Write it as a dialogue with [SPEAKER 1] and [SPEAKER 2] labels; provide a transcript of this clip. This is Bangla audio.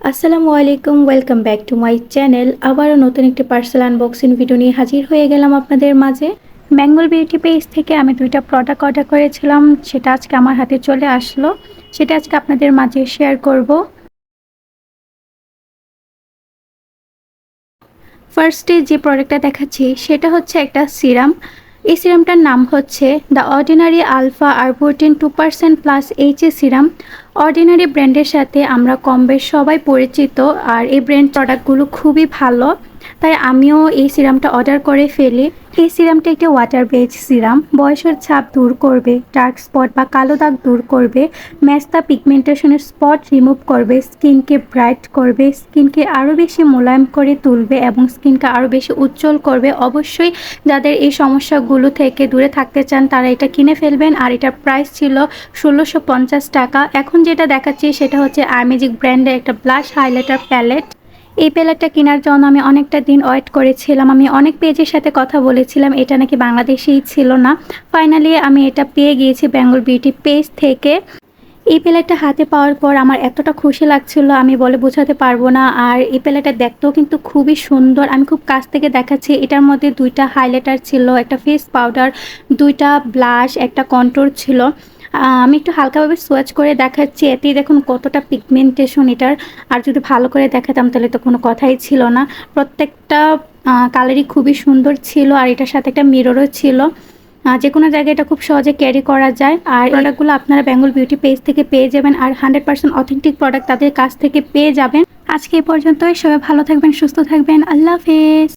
[SPEAKER 1] আসসালামু আলাইকুম welcome back to my channel আবারও নতুন একটি পার্সেল আনবক্সিং ভিডিও নিয়ে হাজির হয়ে গেলাম আপনাদের মাঝে। বেঙ্গল বিউটি পেজ থেকে আমি দুইটা প্রোডাক্ট অর্ডার করেছিলাম, সেটা আজকে আমার হাতে চলে আসলো। সেটা আজকে আপনাদের মাঝে শেয়ার করব। ফার্স্টে যে প্রোডাক্টটা দেখাচ্ছি, সেটা হচ্ছে একটা সিরাম এই সিরামটার নাম হচ্ছে the ordinary alpha arbutin two percent plus H A serum ordinary ব্র্যান্ডের সাথে আমরা কম বেশ সবাই পরিচিত আর এই ব্র্যান্ড প্রোডাক্টগুলো খুবই ভালো। তাই আমিও এই সিরামটা অর্ডার করে ফেলি। এই সিরামটা একটি ওয়াটার বেজ সিরাম বয়সের ছাপ দূর করবে ডার্ক স্পট বা কালো দাগ দূর করবে ম্যাস্তা পিগমেন্টেশনের স্পট রিমুভ করবে স্কিনকে ব্রাইট করবে স্কিনকে আরও বেশি মোলায়েম করে তুলবে এবং স্কিনকে আরও বেশি উজ্জ্বল করবে। অবশ্যই যাদের এই সমস্যাগুলো থেকে দূরে থাকতে চান, তারা এটা কিনে ফেলবেন। আর এটার প্রাইস ছিল ষোলোশো টাকা। এখন যেটা দেখাচ্ছি সেটা হচ্ছে আর্মেজিক ব্র্যান্ডের একটা ব্লাশ হাইলাইটার প্যালেট এই প্যালেটটা কেনার জন্য আমি অনেকটা দিন ওয়েট করেছিলাম। আমি অনেক পেজের সাথে কথা বলেছিলাম, এটা নাকি বাংলাদেশেই ছিল না। ফাইনালি আমি এটা পেয়ে গিয়েছি বেঙ্গল বিউটি পেজ থেকে। এই প্যালেটটা হাতে পাওয়ার পর আমার এতটা খুশি লাগছিল, আমি বলে বোঝাতে পারব না। আর এই প্যালেটটা দেখতেও কিন্তু খুবই সুন্দর। আমি খুব কাছ থেকে দেখাচ্ছি, এটার মধ্যে দুইটা হাইলাইটার ছিল, একটা ফেস পাউডার দুইটা ব্লাশ একটা কন্ট্রোল ছিল। আমি একটু হালকাভাবে সোয়াচ করে দেখাচ্ছি। এতেই দেখুন কতটা পিগমেন্টেশন এটার। আর যদি ভালো করে দেখাতাম তাহলে তো কোনো কথাই ছিল না। প্রত্যেকটা কালারই খুবই সুন্দর ছিল আর এটার সাথে একটা মিররও ছিল। যে কোনো জায়গায় এটা খুব সহজে ক্যারি করা যায়। আর প্রোডাক্টগুলো আপনারা বেঙ্গল বিউটি পেজ থেকে পেয়ে যাবেন আর হান্ড্রেড পার্সেন্ট অথেন্টিক প্রোডাক্ট তাদের কাছ থেকে পেয়ে যাবেন। আজকে এই পর্যন্তই। সবাই ভালো থাকবেন সুস্থ থাকবেন। আল্লাহ হাফেজ।